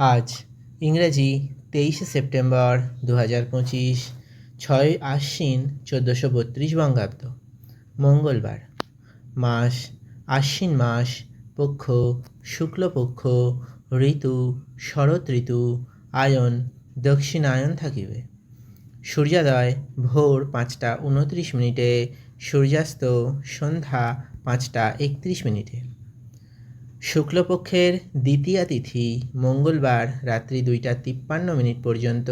আজ ইংরেজি তেইশে সেপ্টেম্বর দু হাজার পঁচিশ, ছয় আশ্বিন চোদ্দোশো বত্রিশ বঙ্গাব্দ। মঙ্গলবার, মাস, আশ্বিন মাস, পক্ষ, শুক্লপক্ষ, ঋতু, শরৎ ঋতু, আয়ন, দক্ষিণায়ন থাকিবে। সূর্যোদয় ভোর পাঁচটা উনত্রিশ মিনিটে, সূর্যাস্ত সন্ধ্যা পাঁচটা একত্রিশ মিনিটে। শুক্লপক্ষের দ্বিতীয়া তিথি মঙ্গলবার রাত্রি দুইটা তিপ্পান্ন মিনিট পর্যন্ত,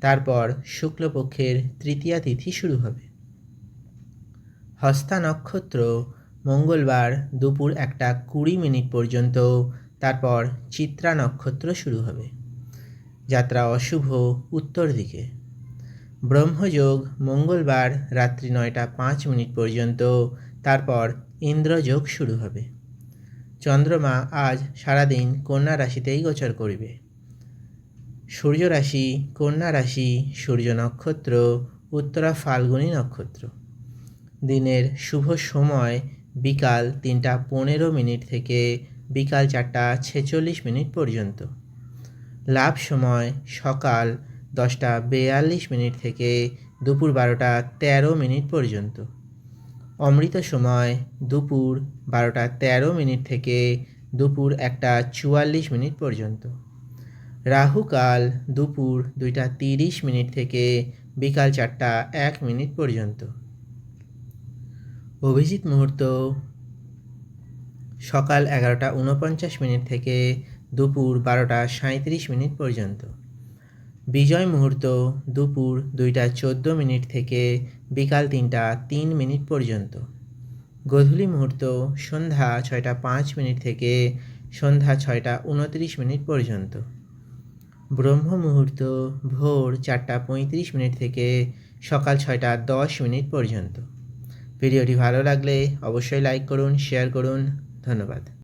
তারপর শুক্লপক্ষের তৃতীয়া তিথি শুরু হবে। হস্তা নক্ষত্র মঙ্গলবার দুপুর একটা কুড়ি মিনিট পর্যন্ত, তারপর চিত্রা নক্ষত্র শুরু হবে। যাত্রা অশুভ উত্তর দিকে। ব্রহ্মযোগ মঙ্গলবার রাত্রি নয়টা পাঁচ মিনিট পর্যন্ত, তারপর ইন্দ্রযোগ শুরু হবে। চন্দ্রমা আজ সারাদিন কন্যা রাশিতেই গোচর করিবে। সূর্য রাশি, কন্যা রাশি, সূর্য নক্ষত্র, উত্তরা ফাল্গুনী নক্ষত্র। দিনের শুভ সময় বিকাল তিনটা পনেরো মিনিট থেকে বিকাল চারটা ছেচল্লিশ মিনিট পর্যন্ত। লাভ সময় সকাল দশটা বেয়াল্লিশ মিনিট থেকে দুপুর বারোটা তেরো মিনিট পর্যন্ত। অমৃত সময় দুপুর বারোটা তেরো মিনিট থেকে দুপুর একটা চুয়াল্লিশ মিনিট পর্যন্ত। রাহুকাল দুপুর দুইটা তিরিশ মিনিট থেকে বিকাল চারটা এক মিনিট পর্যন্ত। অভিজিৎ মুহূর্ত সকাল এগারোটা উনপঞ্চাশ মিনিট থেকে দুপুর বারোটা সাঁত্রিশ মিনিট পর্যন্ত। বিজয় মুহূর্ত দুপুর দুইটা চোদ্দ মিনিট থেকে বিকাল তিনটা তিন মিনিট পর্যন্ত। গধূলি মুহূর্ত সন্ধ্যা ছয়টা পাঁচ মিনিট থেকে সন্ধ্যা ছয়টা উনত্রিশ মিনিট পর্যন্ত। ব্রহ্ম মুহূর্ত ভোর চারটা পঁয়ত্রিশ মিনিট থেকে সকাল ছয়টা দশ মিনিট পর্যন্ত। ভিডিওটি ভালো লাগলে অবশ্যই লাইক করুন, শেয়ার করুন। ধন্যবাদ।